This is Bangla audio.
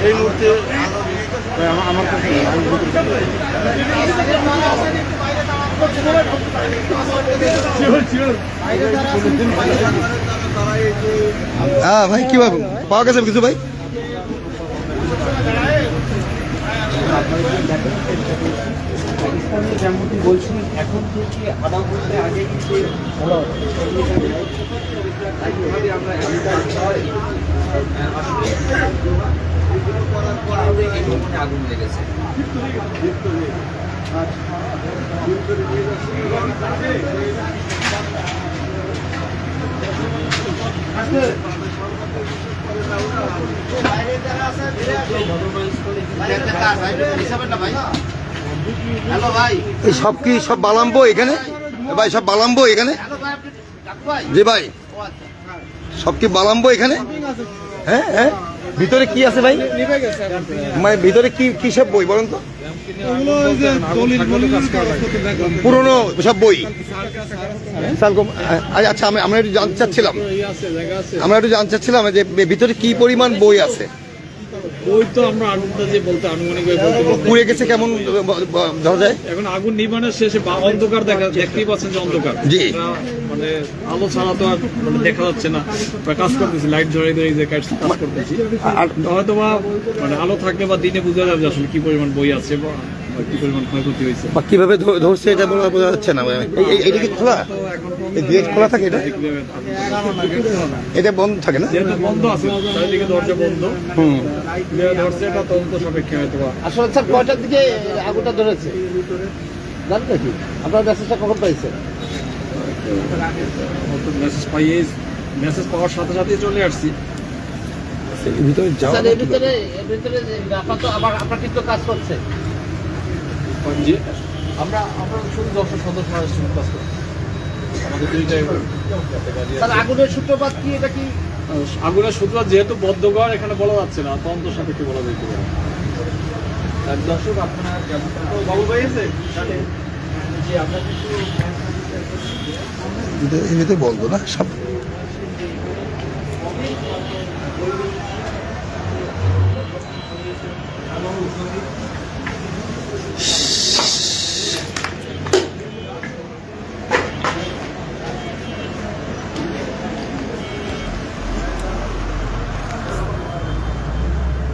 এই মুহূর্তে। আমার কাছে হ্যাঁ ভাই কি ভাই পাওয়া গেছে কিছু ভাই? পাকিস্তানি যেমনটি বলছিলেন এখন থেকে আধা ঘণ্টা আগে কিন্তু এইভাবে আমরা আগুন লেগেছে। সব কি সব বালাম্বো এখানে? ভাই, সব বালাম্বো এখানে? যে ভাই। সব কি বালাম্বো এখানে? হ্যাঁ হ্যাঁ। ভিতরে কি আছে ভাই? মানে ভিতরে কি কি সব বই বলেন তো? পুরনো সব বই। আচ্ছা আমি আমরা একটু জানতে চাচ্ছিলাম। আমরা একটু জানতে চাচ্ছিলাম যে ভিতরে কি পরিমাণ বই আছে? ওই তো আমরা আগুনটা যে বলতে আনুমানিক। পুড়ে গেছে কেমন ধরা যায় এখন আগুন নির্মাণের শেষে বা অন্ধকার দেখা দেখতেই পাচ্ছেন যে অন্ধকার জি। মানে আলো ছাড়া তো আর মানে দেখা যাচ্ছে না কাজ করতেছি লাইট ধরে ধরে যে কাজ করতেছি আর হয়তো বা মানে আলো থাকলে বা দিনে বোঝা যাবে আসলে কি পরিমাণ বই আছে বা বা কীভাবে ধরছে এটা বলা বোঝা যাচ্ছে না। এই- কি খোলা? গেট খোলা থাকে এটা? এটা বন্ধ থাকে না? বন্ধ আছে চারিদিকে দরজা বন্ধ। হুম। ধরছে এটা তদন্ত সাপেক্ষে হয়তো আসলে স্যার কয়টার দিকে আগুনটা ধরেছে? জানেন নাকি? আপনার মেসেজটা কখন পাইছেন? মেসেজ পাইয়ে মেসেজ পাওয়ার সাথে সাথে চলে আসছি। ভিতরে যাওয়া স্যার এর ভিতরে এর ভিতরে যে আপনার তো আবার আপনার কিন্তু কাজ করছে জি। আমরা আমরা শুধু দর্শক সদস্য মানুষের কাজ করি আমাদের দুইটাই স্যার আগুনের সূত্রপাত কি এটা কি? আগুনের সূত্র যেহেতু বদ্ধঘর এখানে বলা যাচ্ছে না। তদন্ত সাপেক্ষে বলা যেতে পারে। দর্শক আপনার বাবু ভাই আছে এমনিতে বন্ধ না? সব